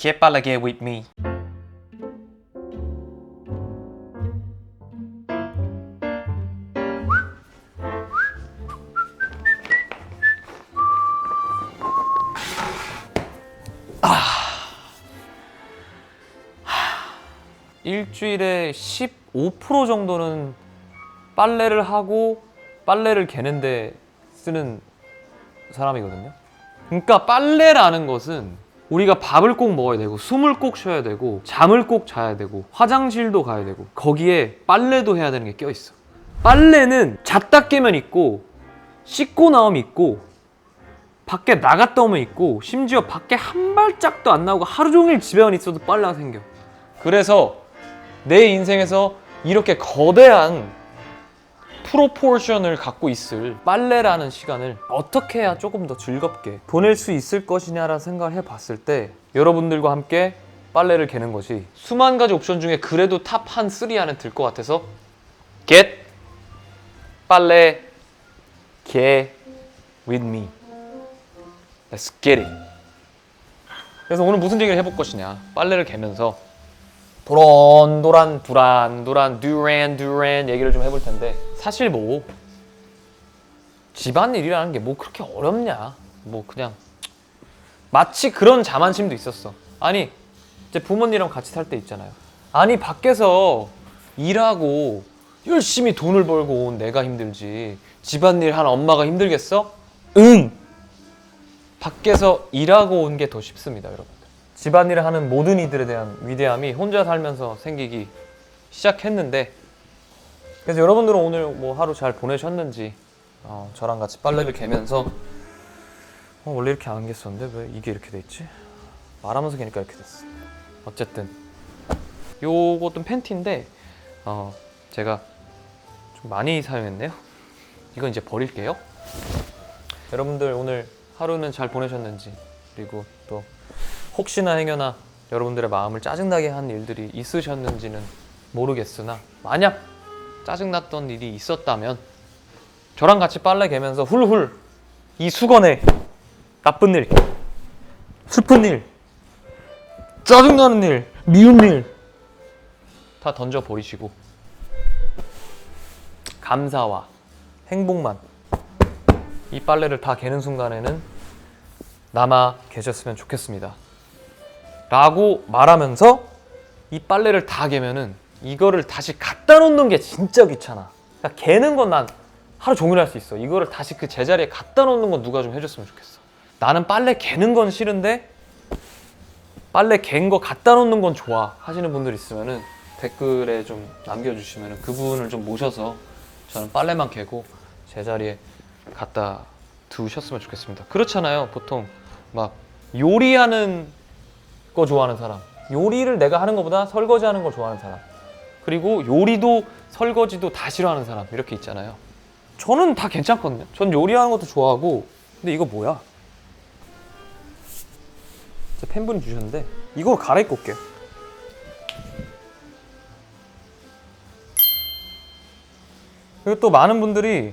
Get 빠르게 with me. 일주일에 15% 정도는 빨래를 하고 빨래를 개는데 쓰는 사람이거든요. 그러니까 빨래라는 것은 우리가 밥을 꼭 먹어야 되고 숨을 꼭 쉬어야 되고 잠을 꼭 자야 되고 화장실도 가야 되고 거기에 빨래도 해야 되는 게 껴 있어. 빨래는 잤다 깨면 있고 씻고 나오면 있고 밖에 나갔다 오면 있고 심지어 밖에 한 발짝도 안 나오고 하루 종일 집에만 있어도 빨래가 생겨. 그래서 내 인생에서 이렇게 거대한 프로포션을 갖고 있을 빨래라는 시간을 어떻게 해야 조금 더 즐겁게 보낼 수 있을 것이냐라는 생각을 해봤을 때 여러분들과 함께 빨래를 개는 것이 수만 가지 옵션 중에 그래도 탑 한 3 안에 들 것 같아서 get 빨래 개 with me. Let's get it. 그래서 오늘 무슨 얘기를 해볼 것이냐? 빨래를 개면서 도란 도란 두란두란 듀란 듀란 얘기를 좀 해볼 텐데 사실 뭐 집안일이라는 게 뭐 그렇게 어렵냐? 뭐 그냥 마치 그런 자만심도 있었어. 아니 이제 부모님이랑 같이 살 때 있잖아요. 아니 밖에서 일하고 열심히 돈을 벌고 온 내가 힘들지. 집안일 한 엄마가 힘들겠어? 응. 밖에서 일하고 온 게 더 쉽습니다 여러분. 집안일을 하는 모든 이들에 대한 위대함이 혼자 살면서 생기기 시작했는데 그래서 여러분들은 오늘 뭐 하루 잘 보내셨는지 어, 저랑 같이 빨래를 개면서 어, 원래 이렇게 안 겠었는데 왜 이게 이렇게 돼 있지? 말하면서 개니까 이렇게 됐어. 어쨌든. 요것도 팬티인데 어, 제가 좀 많이 사용했네요. 이건 이제 버릴게요. 여러분들 오늘 하루는 잘 보내셨는지 그리고 또 혹시나 행여나 여러분들의 마음을 짜증나게 한 일들이 있으셨는지는 모르겠으나 만약 짜증났던 일이 있었다면 저랑 같이 빨래 개면서 훌훌 이 수건에 나쁜 일, 슬픈 일, 짜증나는 일, 미운 일 다 던져 버리시고 감사와 행복만 이 빨래를 다 개는 순간에는 남아 계셨으면 좋겠습니다. 라고 말하면서 이 빨래를 다 개면은 이거를 다시 갖다 놓는 게 진짜 귀찮아. 그러니까 개는 건 난 하루 종일 할 수 있어. 이거를 다시 그 제자리에 갖다 놓는 건 누가 좀 해줬으면 좋겠어. 나는 빨래 개는 건 싫은데 빨래 갠 거 갖다 놓는 건 좋아 하시는 분들 있으면은 댓글에 좀 남겨주시면은 그분을 좀 모셔서 저는 빨래만 개고 제자리에 갖다 두셨으면 좋겠습니다. 그렇잖아요. 보통 막 요리하는 거 좋아하는 사람, 요리를 내가 하는 것보다 설거지하는 걸 좋아하는 사람, 그리고 요리도 설거지도 다 싫어하는 사람 이렇게 있잖아요. 저는 다 괜찮거든요. 전 요리하는 것도 좋아하고, 근데 이거 뭐야? 제 팬분이 주셨는데 이거 갈아입고 올게요. 그리고 또 많은 분들이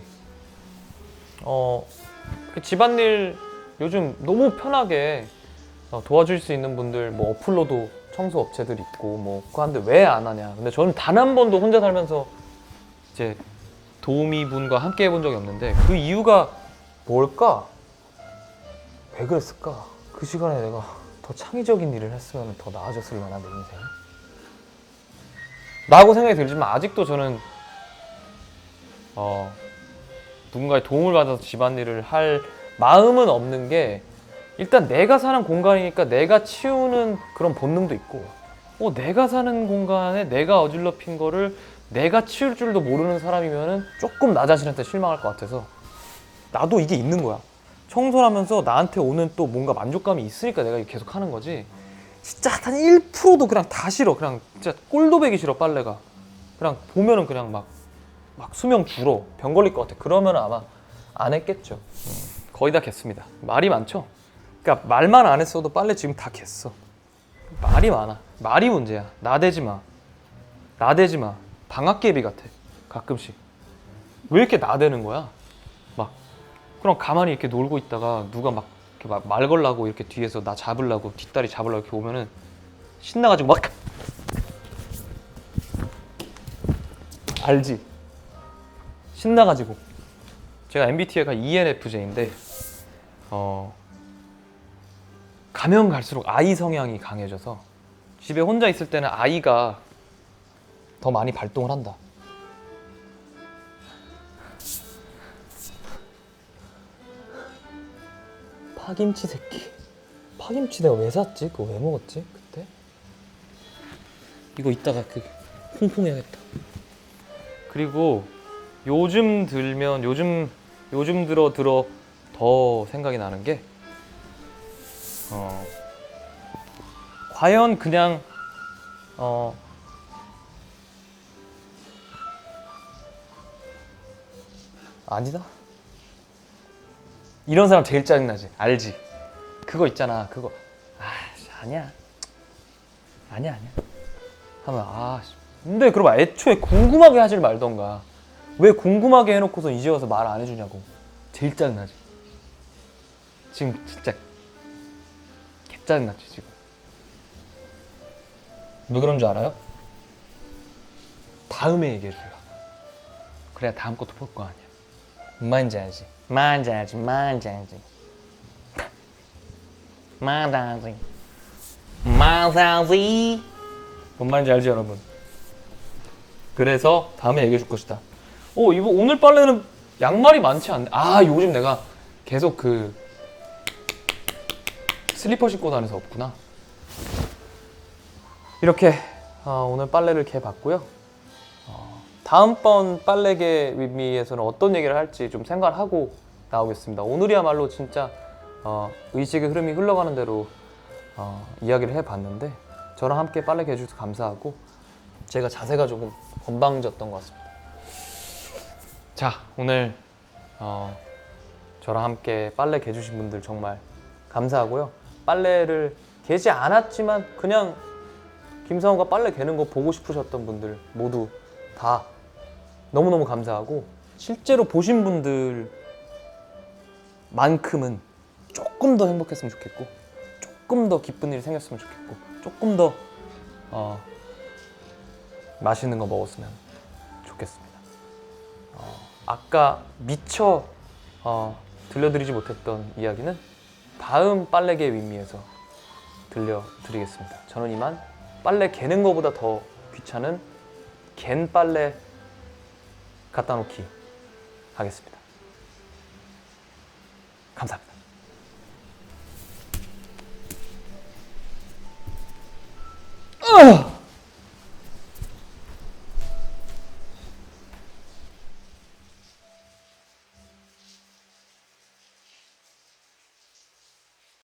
어그 집안일 요즘 너무 편하게 어, 도와줄 수 있는 분들 뭐 어플로도 청소 업체들 있고 뭐 하는데 왜 안 하냐. 근데 저는 단 한 번도 혼자 살면서 이제 도우미 분과 함께 해본 적이 없는데 그 이유가 뭘까? 왜 그랬을까? 그 시간에 내가 더 창의적인 일을 했으면 더 나아졌을려나 내 인생? 라고 생각이 들지만 아직도 저는 어 누군가의 도움을 받아서 집안일을 할 마음은 없는 게 일단 내가 사는 공간이니까 내가 치우는 그런 본능도 있고 어, 내가 사는 공간에 내가 어질러핀 거를 내가 치울 줄도 모르는 사람이면은 조금 나 자신한테 실망할 것 같아서 나도 이게 있는 거야. 청소를 하면서 나한테 오는 또 뭔가 만족감이 있으니까 내가 이거 계속 하는 거지. 진짜 한 1%도 그냥 다 싫어. 그냥 진짜 꼴도 배기 싫어 빨래가. 그냥 보면은 그냥 막 막 수명 줄어. 병 걸릴 것 같아. 그러면 아마 안 했겠죠. 음, 거의 다 겠습니다. 말이 많죠 그러니까 말만 안 했어도 빨래 지금 다 겠어. 말이 많아. 말이 문제야. 나대지 마. 나대지 마. 방학개비 같아 가끔씩. 왜 이렇게 나대는 거야? 막 그럼 가만히 이렇게 놀고 있다가 누가 막 이렇게 막 말 걸라고 이렇게 뒤에서 나 잡으려고 뒷다리 잡으려고 이렇게 오면은 신나가지고 막 알지? 신나가지고. 제가 MBTI가 ENFJ인데 어 가면 갈수록 I 성향이 강해져서 집에 혼자 있을 때는 I가 더 많이 발동을 한다. 파김치 새끼. 파김치 내가 왜 샀지? 그거 왜 먹었지? 그때? 이거 이따가 그 홍콩해야겠다. 그리고 요즘 들면 요즘 요즘 들어 들어 더 생각이 나는 게 어, 과연 그냥 어, 아니다. 이런 사람 제일 짜증나지. 알지? 그거 있잖아. 그거 아 아니야. 아니야 아니야. 하면 아 씨. 근데 그럼 애초에 궁금하게 하질 말던가. 왜 궁금하게 해놓고서 이제 와서 말 안 해주냐고. 제일 짜증나지. 지금 진짜 개 짜증났지 지금. 왜 그런 줄 알아요? 다음에 얘기해 주려고. 그래야 다음 것도 볼 거 아니야. 알지? 뭔지 알지? 뭔지 알지? 뭔 말인지 알지 여러분? 그래서 다음에 얘기해 줄 것이다. 어 이거 오늘 빨래는 양말이 많지 않네. 아 요즘 내가 계속 그 슬리퍼 신고 다녀서 없구나. 이렇게 어, 오늘 빨래를 개 봤고요. 어, 다음번 빨래개 윗미에서는 어떤 얘기를 할지 좀 생각을 하고 나오겠습니다. 오늘이야말로 진짜 어, 의식의 흐름이 흘러가는 대로 어, 이야기를 해봤는데 저랑 함께 빨래개 해주셔서 감사하고 제가 자세가 조금 건방졌던 것 같습니다. 자 오늘 어, 저랑 함께 빨래 개주신 분들 정말 감사하고요. 빨래를 개지 않았지만 그냥 김상우가 빨래 개는 거 보고 싶으셨던 분들 모두 다 너무너무 감사하고 실제로 보신 분들만큼은 조금 더 행복했으면 좋겠고 조금 더 기쁜 일이 생겼으면 좋겠고 조금 더 어, 맛있는 거 먹었으면 좋겠습니다. 어, 아까 미처 어, 들려드리지 못했던 이야기는 다음 빨래개 윗미에서 들려드리겠습니다. 저는 이만 빨래 개는 것보다 더 귀찮은 갠 빨래 갖다 놓기 하겠습니다. 감사합니다. 으아!